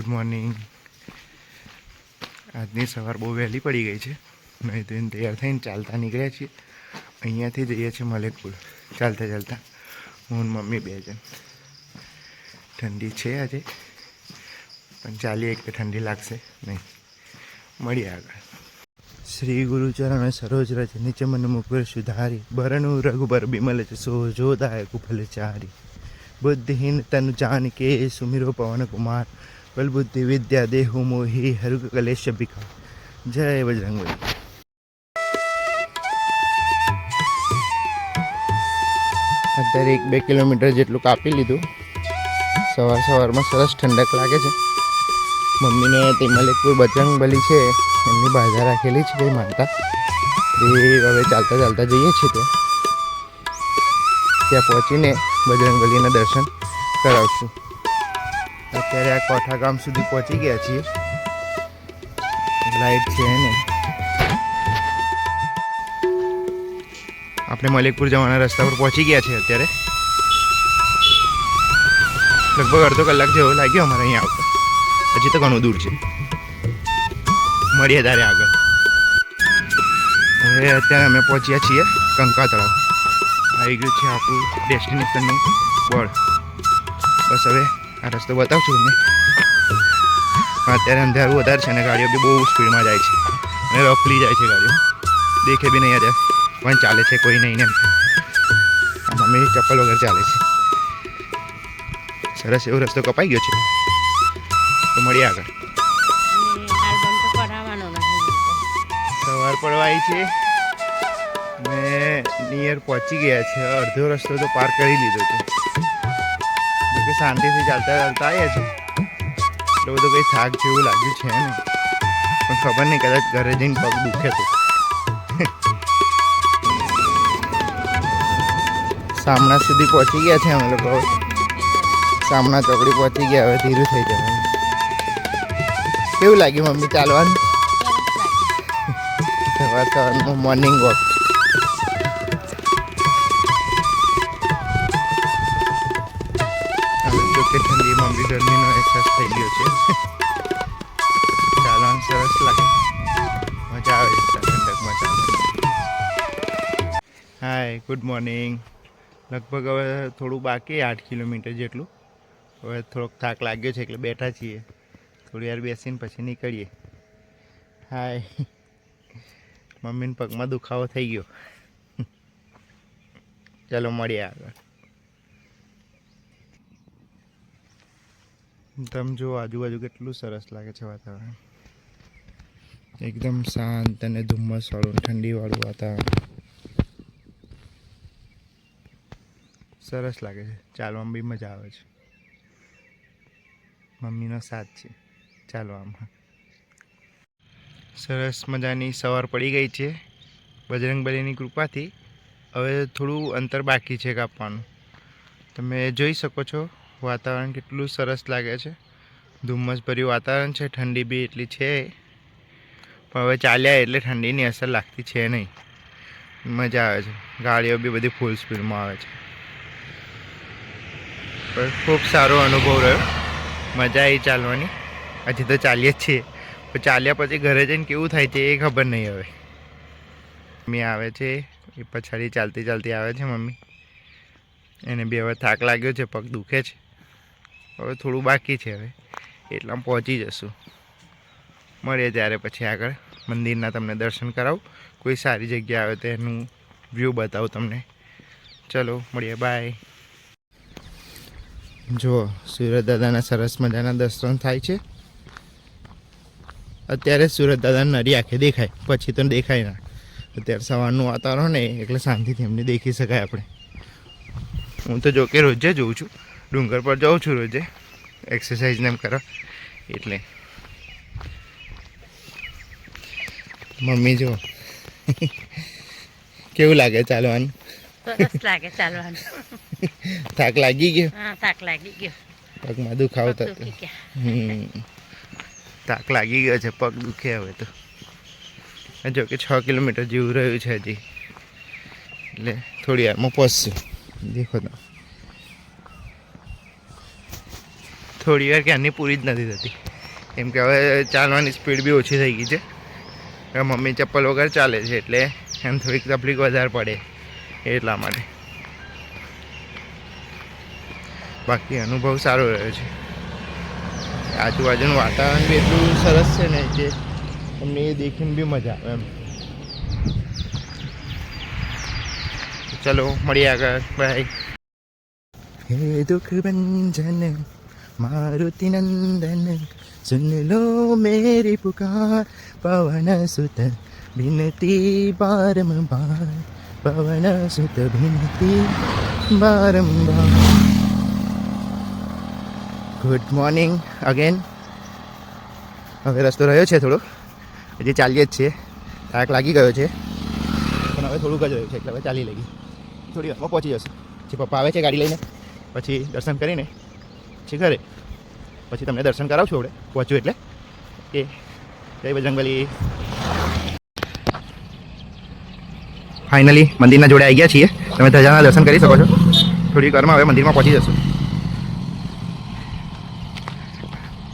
Good morning. આજની સવાર બહુ વહેલી પડી ગઈ છે. નહીં તો એને તૈયાર થઈને ચાલતા નીકળ્યા છીએ. અહીંયાથી જઈએ છીએ મલેકપુર. ચાલતા ચાલતા હું મમ્મી બે જણ. ઠંડી છે આજે, પણ ચાલીએ કે ઠંડી લાગશે નહીં. મળીએ આગળ. શ્રી ગુરુચરણ સરોજ રજ નીચે મને મુકવેર સુધારી, બરણું રઘુબર બિમલ સો જોદાય કુફલ ચારી બુદ્ધિહીન તન જાન કે સુમિરો પવન કુમાર બલ બુદ્ધિ વિદ્યા, દેહુ, મોહી હરુક કલેશ ભિખા જય બજરંગબલી. અત્યારે એક બે કિલોમીટર જેટલું કાપી લીધું. સવાર સવારમાં સરસ ઠંડક લાગે છે. મમ્મીને તે મલિકપુર બજરંગબલી છે, એમની બાધા રાખેલી છે, કંઈ માનતા. એ હવે ચાલતા ચાલતા જઈએ છીએ ત્યાં. ત્યાં પહોંચીને બજરંગબલીના દર્શન કરાવશું. અત્યારે આ કોઠા ગામ સુધી પહોંચી ગયા છીએ. લાઈટ છે ને આપણે મલિકપુર જવાના રસ્તા પર પહોંચી ગયા છીએ અત્યારે. લગભગ અડધો કલાક જેવો લાગ્યો અમારે અહીંયા આવતા. હજી તો ઘણું દૂર છે. મળીએ તારે આગળ. હવે અત્યારે અમે પહોંચ્યા છીએ કંકા તળાવ. આવી ગયું છે આપણું ડેસ્ટિનેશનનું બોર્ડ. બસ હવે આ રસ્તો બતાવું છું તમને. અત્યારે અંધારું વધારે છે અને ગાડીઓ બી બહુ સ્પીડમાં જાય છે. અને રફલી જાય છે ગાડીઓ. દેખે બી નહીં અત્યારે. પણ ચાલે છે કોઈ નહીં ને મમ્મી ચપ્પલ વગર ચાલે છે. સરસ એવો રસ્તો કપાઈ ગયો છે. તો મળીએ આગળ. સવાર પડવા આવી છે. ને નિયર પહોંચી ગયા છે. અડધો રસ્તો તો પાર કરી લીધો છે. શાંતિથી ચાલતા ચાલતા આવ્યા છે એટલે બધું કંઈ થાક જેવું લાગ્યું છે ને પણ ખબર નહીં કદાચ ઘરે જઈને પગ દુખે તો. સામના સુધી પહોંચી ગયા છે અમે લોકો. સામના ચોકડી પહોંચી ગયા હવે ધીરું થઈ જવાનું. કેવું લાગ્યું મમ્મી ચાલવાનું? સવાર સવારનું મોર્નિંગ વોક ગરમીનો અહેસાસ થઈ ગયો છે. ચાલવાનું સરસ લાગે. મજા આવે છે ઠંડકમાં ચાલવાની. હાય ગુડ મોર્નિંગ લગભગ હવે થોડું બાકી આઠ કિલોમીટર જેટલું. હવે થોડોક થાક લાગ્યો છે એટલે બેઠા છીએ. થોડી વાર બેસીને પછી નીકળીએ. હાય મમ્મીને પગમાં દુખાવો થઈ ગયો. ચાલો મળીએ આગળ. તમે જુઓ આજુબાજુ કેટલું સરસ લાગે છે વાતાવરણ. એકદમ શાંત અને ધુમ્મસવાળું ઠંડીવાળું વાતાવરણ. સરસ લાગે છે. ચાલવામાં બી મજા આવે છે. મમ્મીનો સાથ છે. ચાલવામાં સરસ મજાની સવાર પડી ગઈ છે. બજરંગબલીની કૃપાથી. હવે થોડું અંતર બાકી છે કાપવાનું. તમે જોઈ શકો છો. વાતાવરણ કેટલું સરસ લાગે છે. ધુમ્મસભર્યું વાતાવરણ છે, ઠંડી બી એટલી છે. પણ હવે ચાલ્યા એટલે ઠંડીની અસર લાગતી છે નહીં. મજા આવે છે. ગાડીઓ બી બધી ફૂલ સ્પીડમાં આવે છે. પણ ખૂબ સારો અનુભવ રહ્યો. મજા આવી ચાલવાની. હજી તો ચાલીએ જ છીએ. પણ ચાલ્યા પછી ઘરે જઈને કેવું થાય છે એ ખબર નહીં હવે. મમ્મી આવે છે. એ પછાડી ચાલતી ચાલતી આવે છે મમ્મી. એને બી હવે થાક લાગ્યો છે, પગ દુખે છે. હવે થોડું બાકી છે હવે. એટલામાં પહોંચી જશું. મળીએ ત્યારે પછી આગળ. મંદિરના તમને દર્શન કરાવું. કોઈ સારી જગ્યા આવે તો એનું વ્યૂ બતાવું તમને. ચલો, મળીએ. બાય જુઓ સુરત દાદાના સરસ મજાના દર્શન થાય છે. અત્યારે સુરત દાદા નરી આંખે દેખાય. પછી તો દેખાય ના. અત્યારે સવારનું વાતાવરણ ને એટલે શાંતિથી એમને દેખી શકાય આપણે. હું તો જોકે રોજે જોઉં છું. ડુંગર પર જાઉં છું રોજે. એક્સરસાઇઝ ને એમ કરો. એટલે. મમ્મી જો કેવું લાગે ચાલવાનું? સરસ લાગે ચાલવાનું. થાક લાગી ગયો? હા થાક લાગી ગયો. પગમાં દુખાવો થતો. હમ. થાક લાગી ગયો છે પગ દુખે હવે તો. જો કે છ કિલોમીટર જેવું રહ્યું છે હજી. એટલે થોડી વારમાં પહોંચશું. દેખો તો. થોડી વાર ક્યારની પૂરી જ નથી થતી. કેમ કે હવે ચાલવાની સ્પીડ બી ઓછી થઈ ગઈ છે. મમ્મી ચપ્પલ વગર ચાલે છે એટલે એમ થોડીક તકલીફ વધારે પડે એટલા માટે. બાકી અનુભવ સારો રહ્યો છે. આજુબાજુનું વાતાવરણ બી એટલું સરસ છે ને કે તમને એ દેખીને બી મજા આવે એમ. ચલો, મળીએ આગળ. બાય હે દુઃખ ભંજન મારુતિ નંદન સુન લો મેરી પુકાર પવન સુત બિનતી બારંબાર પવન સુત બિનતી બારંબાર ગુડ મોર્નિંગ અગેન હવે રસ્તો રહ્યો છે થોડો. હજી ચાલીએ જ છીએ. થાક લાગી ગયો છે. પણ હવે થોડુંક જ રહ્યું છે, એટલે હવે ચાલી લગી થોડી વારમાં પહોંચી જશે. પછી પપ્પા આવે છે ગાડી લઈને, પછી દર્શન કરીને પછી ઘરે. પછી તમને દર્શન કરાવશું આપણે પહોંચ્યું એટલે. કે જય બજરંગબલી. ફાઇનલી મંદિરના જોડે આવી ગયા છીએ. તમે ધજાના દર્શન કરી શકો છો. થોડી વારમાં હવે મંદિરમાં પહોંચી જશું.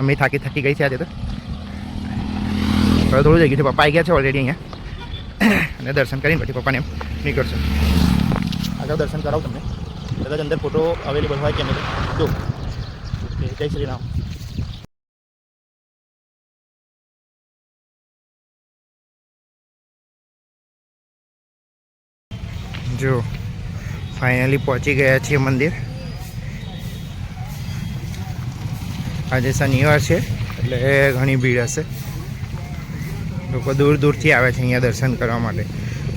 મમ્મી થાકી થાકી ગઈ છે આજે તો. હવે થોડું જઈ ગયું છે પપ્પા આવી ગયા છે ઓલરેડી અહીંયા. અને દર્શન કરીને પછી પપ્પાને એમ નીકળશે. આગળ દર્શન કરાવું તમને. કદાચ અંદર ફોટો અવેલેબલ હોય કે નહીં જો જય શ્રી રામ. જો ફાઇનલી પહોંચી ગયા છીએ મંદિર. આજે શનિવાર છે, એટલે ઘણી ભીડ હશે. લોકો દૂર દૂરથી આવે છે અહીંયા દર્શન કરવા માટે.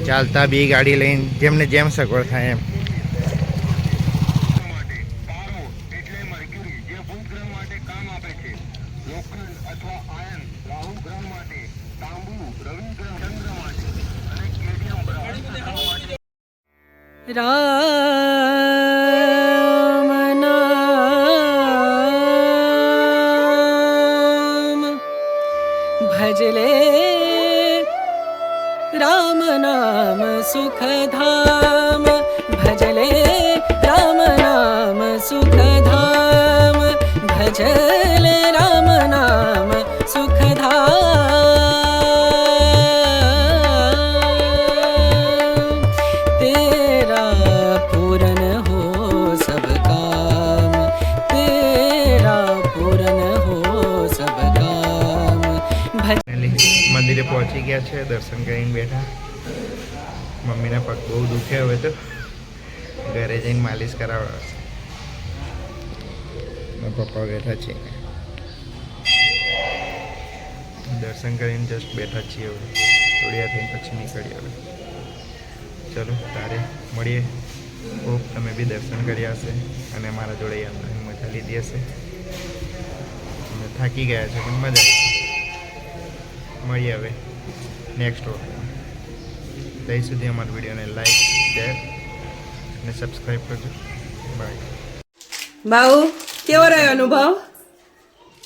ચાલતા બી ગાડી લઈને, જેમને જેમ સગવડ થાય એમ. रामनाम। भजले रामनाम सुखधाम। भजले रामनाम सुखधाम। भज મંદિરે પહોંચી ગયા છે, દર્શન કરીને બેઠા. મમ્મીના પગ બહુ દુખે હવે તો. ઘરે જઈને માલિશ કરાવવા પપ્પા બેઠા છે. દર્શન કરીને જસ્ટ બેઠા છીએ હવે. થોડી થઈને પછી નીકળીએ હવે. ચલો, તારે મળીએ. હોપ તમે બી દર્શન કર્યા હશે અને મારા જોડે યાત્રાની મજા લીધી હશે. થાકી ગયા છે, પણ મજા આવી. મળીએ હવે નેક્સ્ટ વ્લોગમાં ત્યાં સુધી અમારા વિડીયોને લાઈક શેર અને સબસ્ક્રાઈબ કરજો. બાય બાઉ કેવો રહ્યો અનુભવ?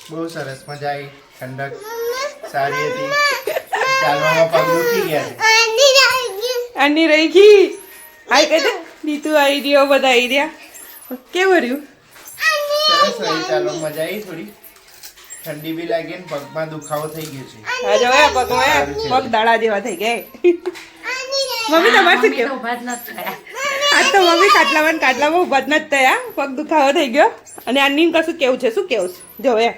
બહુ સરસ મજા આવી. ઠંડક સારી હતી. ચાલવામાં પગ દુખી ગયા છે. રહી ગઈ. હાય કહે નીતુ આવી રહ્યો બધા આવી રહ્યા કેવું રહ્યું? સરસ રહી ચાલવામાં મજા આવી થોડી. ઠંડી બી લાગી ને પગમાં દુખાવો થઈ ગયો છે. હા જો આ પગમાં પગ દાડા જેવા થઈ ગયા. મમ્મી તમારે શું મમ્મી તો કેવું? ઊભા જ નથી થયા. આજ તો મમ્મી કાટલામાં કાટલામાં ઊભા જ ન થયા. પગ દુખાવો થઈ ગયો. અને આની કશું કેવું છે? શું કેવું છે? જો એ.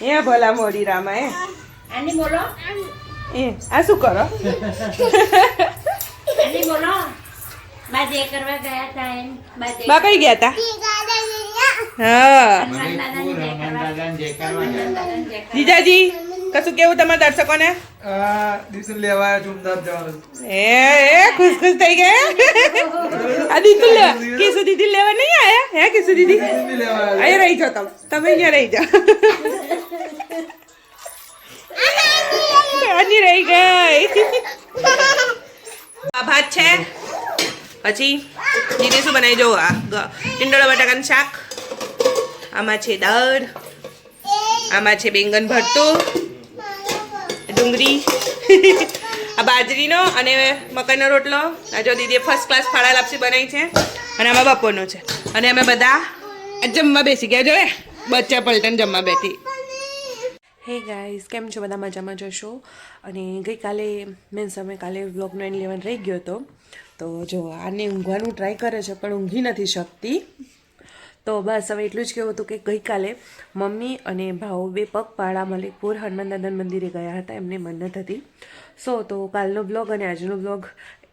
એ ભલા મોડી રામા એ. આની બોલો. એ આ શું કરો? આની બોલો. બાજે કરવા ગયા હતા એમ બાજે. બા કઈ ગયા તા? જીજાજી, કશું કેવું તમારા દર્શકોને? જવાનું એ, ખુશ ખુશ થઈ ગયા આ દીદી લેવા નહીં આયા? હે, કેસુ દીદી? ડીઝલ લેવા આવ્યા અહીં રહી જાઓ તમે. તમે અહીંયા રહી જાઓ. આની રહી ગઈ. ભાત છે. પછી દીદી શું બનાવી જવું? આ ટીંડોળા બટાકાનું શાક. આમાં છે દાળ, આમાં છે બેંગન ભરતું, ડુંગળી, આ બાજરીનો અને મકાઈનો રોટલો. આ જો દીદીએ ફર્સ્ટ ક્લાસ ફાળા લાપસી બનાવી છે અને આમાં બપોરનો છે. અને અમે બધા જમવા બેસી ગયા, જોવે? બચ્ચા પલટન જમવા બેઠી. હે ગાઈઝ કેમ છો? બધા મજામાં જશો અને ગઈકાલે મીન્સ અમે કાલે વ્લોગનો નાઇન ઇલેવન રહી ગયો હતો. તો જો આને ઊંઘવાનું ટ્રાય કરે છે, પણ ઊંઘી નથી શકતી. તો બસ હવે એટલું જ કહેવું હતું કે ગઈકાલે મમ્મી અને ભાવ બે પગપાળા મલિકપુર હનુમાન દાદન મંદિરે ગયા હતા. એમને મન્નત હતી. સો, તો કાલનો બ્લોગ અને આજનો બ્લોગ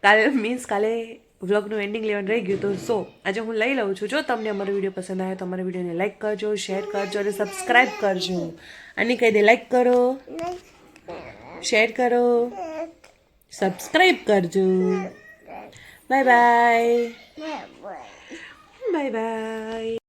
કાલે મીન્સ કાલે વ્લોગનું એન્ડિંગ લેવાનું રહી ગયું. તો સો, આજે હું લઈ લઉં છું. જો તમને અમારો વીડિયો પસંદ આવે તો અમારા વિડીયોને લાઇક કરજો શેર કરજો અને સબસ્ક્રાઈબ કરજો. અને કહી દે લાઇક કરો. શેર કરો. સબસ્ક્રાઈબ કરજો. Bye bye bye bye